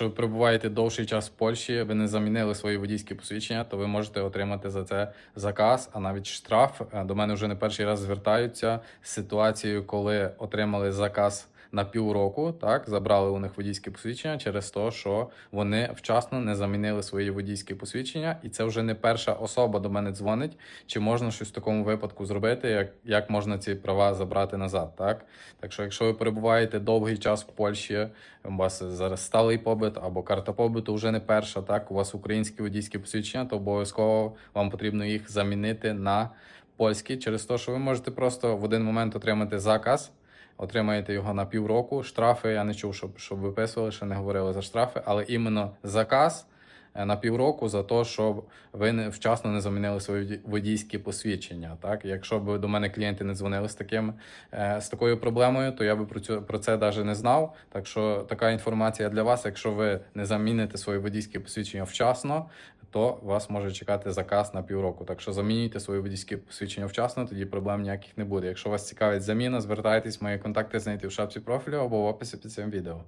Якщо ви перебуваєте довший час в Польщі, ви не замінили свої водійські посвідчення, то ви можете отримати за це заказ, а навіть штраф. Е, До мене вже не перший раз звертаються з ситуацією, коли отримали заказ на півроку, так забрали у них водійське посвідчення через те, що вони вчасно не замінили свої водійські посвідчення, і це вже не перша особа до мене дзвонить. Чи можна щось в такому випадку зробити? Як, як можна ці права забрати назад? Так, так що, якщо ви перебуваєте довгий час в Польщі, у вас зараз сталий побит або карта побуту вже не перша, так у вас українські водійські посвідчення, то обов'язково вам потрібно їх замінити на польські через те, що ви можете просто в один момент отримати заказ. Отримаєте його на півроку. Штрафи я не чув, щоб, щоб виписували, ще не говорили за штрафи, але іменно заказ на півроку за те, що ви не вчасно не замінили свої водійські посвідчення. Так, якщо б до мене клієнти не дзвонили з таким е, з такою проблемою, то я би про цю про це навіть не знав. Так що така інформація для вас. Якщо ви не заміните свої водійські посвідчення вчасно, то вас може чекати заказ на півроку. Так що замінюйте свої водійські посвідчення вчасно, тоді проблем ніяких не буде. Якщо вас цікавить заміна, звертайтесь, мої контакти знайти в шапці профілю або в описі під цим відео.